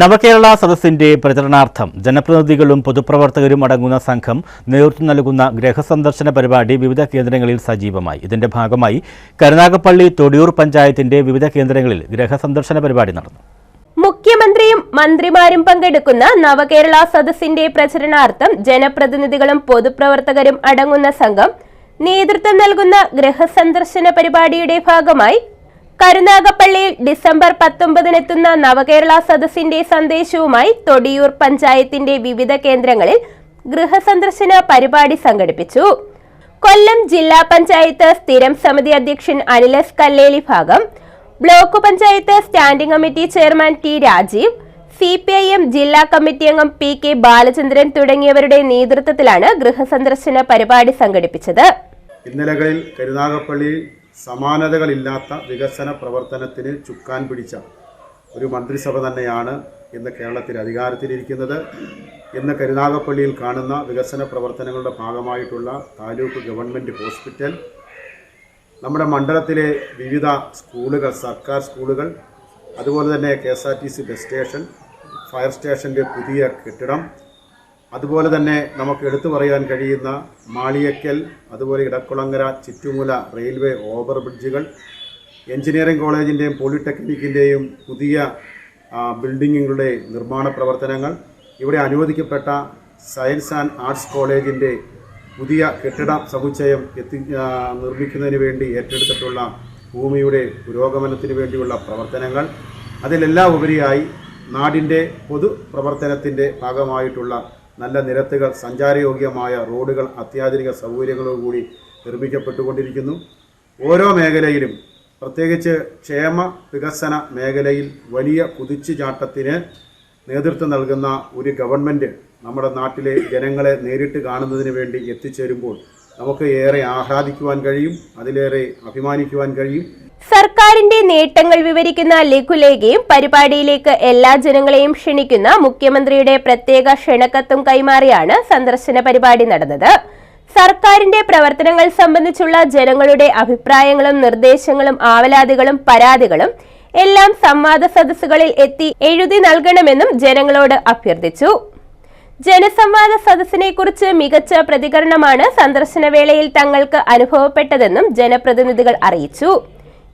നവകേരള സദസ്സിന്റെ പ്രചരണാർത്ഥം ജനപ്രതിനിധികളും പൊതുപ്രവർത്തകരും അടങ്ങുന്ന സംഘം നേതൃത്വം നൽകുന്ന ഗൃഹസന്ദർശന പരിപാടി വിവിധ കേന്ദ്രങ്ങളിൽ സജീവമായി. ഇതിന്റെ ഭാഗമായി കരുനാഗപ്പള്ളി തൊടിയൂർ പഞ്ചായത്തിന്റെ വിവിധ കേന്ദ്രങ്ങളിൽ ഗൃഹസന്ദർശന പരിപാടി നടന്നു. മുഖ്യമന്ത്രിയും മന്ത്രിമാരും പങ്കെടുക്കുന്ന നവകേരള സദസ്സിന്റെ പ്രചരണാർത്ഥം ജനപ്രതിനിധികളും പൊതുപ്രവർത്തകരും അടങ്ങുന്ന സംഘം നേതൃത്വം നൽകുന്ന ഗൃഹസന്ദർശന പരിപാടിയുടെ ഭാഗമായി കരുനാഗപ്പള്ളിയിൽ ഡിസംബർ പത്തൊമ്പതിനെത്തുന്ന നവകേരള സദസ്സിന്റെ സന്ദേശവുമായി തൊടിയൂർ പഞ്ചായത്തിന്റെ വിവിധ കേന്ദ്രങ്ങളിൽ ഗൃഹസന്ദർശന പരിപാടി സംഘടിപ്പിച്ചു. കൊല്ലം ജില്ലാ പഞ്ചായത്ത് സ്ഥിരം സമിതി അധ്യക്ഷൻ അനിലസ് കല്ലേലി ഭാഗം block panchayat standing committee chairman T Rajeev C P I M ജില്ലാ കമ്മിറ്റി അംഗം പി കെ ബാലചന്ദ്രൻ തുടങ്ങിയവരുടെ നേതൃത്വത്തിലാണ് ഗൃഹസന്ദർശന പരിപാടി സംഘടിപ്പിച്ചത്. ഇന്നലകളിൽ കരുനാഗപ്പള്ളിയിൽ സമാനതകളില്ലാത്ത വികസന പ്രവർത്തനത്തിന് ചുക്കാൻ പിടിച്ച ഒരു മന്ത്രിസഭ തന്നെയാണ് ഇന്ന് കേരളത്തിൽ അധികാരത്തിലിരിക്കുന്നത്. ഇന്ന് കരുനാഗപ്പള്ളിയിൽ കാണുന്ന വികസന പ്രവർത്തനങ്ങളുടെ ഭാഗമായിട്ടുള്ള താലൂക്ക് ഗവൺമെന്റ് ഹോസ്പിറ്റൽ നമ്മുടെ മണ്ഡലത്തിലെ വിവിധ സ്കൂളുകൾ സർക്കാർ സ്കൂളുകൾ അതുപോലെ തന്നെ K S R T C bus station fire സ്റ്റേഷന്റെ പുതിയ കെട്ടിടം അതുപോലെ തന്നെ നമുക്ക് എടുത്തു പറയാൻ കഴിയുന്ന മാളിയക്കൽ അതുപോലെ ഇടക്കുളങ്ങര ചുറ്റുമുല റെയിൽവേ ഓവർ ബ്രിഡ്ജുകൾ എഞ്ചിനീയറിംഗ് കോളേജിന്റെയും പോളിടെക്നിക്കിന്റെയും പുതിയ ബിൽഡിങ്ങുകളുടെ നിർമ്മാണ പ്രവർത്തനങ്ങൾ ഇവിടെ അനുവദിക്കപ്പെട്ട സയൻസ് ആൻഡ് ആർട്സ് കോളേജിന്റെ പുതിയ കെട്ടിട സമുച്ചയം എത്തി നിർമ്മിക്കുന്നതിന് വേണ്ടി ഏറ്റെടുത്തിട്ടുള്ള ഭൂമിയുടെ പുരോഗമനത്തിന് വേണ്ടിയുള്ള പ്രവർത്തനങ്ങൾ. അതിലെല്ലാം ഉപരിയായി നാടിന്റെ പൊതു പ്രവർത്തനത്തിന്റെ ഭാഗമായിട്ടുള്ള നല്ല നിരത്തുകൾ സഞ്ചാരയോഗ്യമായ റോഡുകൾ അത്യാധുനിക സൗകര്യങ്ങളോടുകൂടി നിർമ്മിക്കപ്പെട്ടുകൊണ്ടിരിക്കുന്നു. ഓരോ മേഖലയിലും പ്രത്യേകിച്ച് ക്ഷേമ വികസന മേഖലയിൽ വലിയ കുതിച്ചുചാട്ടത്തിന് നേതൃത്വം നൽകുന്ന ഒരു ഗവൺമെന്റ് നമ്മുടെ നാട്ടിലെ ജനങ്ങളെ നേരിട്ട് കാണുന്നതിന് വേണ്ടി എത്തിച്ചേരുമ്പോൾ നമുക്ക് ഏറെ ആഹ്ലാദിക്കുവാൻ കഴിയും അതിലേറെ അഭിമാനിക്കുവാൻ കഴിയും. സർക്കാരിന്റെ നേട്ടങ്ങൾ വിവരിക്കുന്ന ലഘുലേഖയും പരിപാടിയിലേക്ക് എല്ലാ ജനങ്ങളെയും ക്ഷണിക്കുന്ന മുഖ്യമന്ത്രിയുടെ പ്രത്യേക ക്ഷണക്കത്തും കൈമാറിയാണ് സന്ദർശന പരിപാടി നടന്നത്. സർക്കാരിന്റെ പ്രവർത്തനങ്ങൾ സംബന്ധിച്ചുള്ള ജനങ്ങളുടെ അഭിപ്രായങ്ങളും നിർദ്ദേശങ്ങളും ആവലാതികളും പരാതികളും എല്ലാം സംവാദ സദസ്സുകളിൽ എത്തി എഴുതി നൽകണമെന്നും ജനങ്ങളോട് അഭ്യർത്ഥിച്ചു. ജനസംവാദ സദസ്സിനെ കുറിച്ച് മികച്ച പ്രതികരണമാണ് സന്ദർശന വേളയിൽ തങ്ങൾക്ക് അനുഭവപ്പെട്ടതെന്നും ജനപ്രതിനിധികൾ അറിയിച്ചു.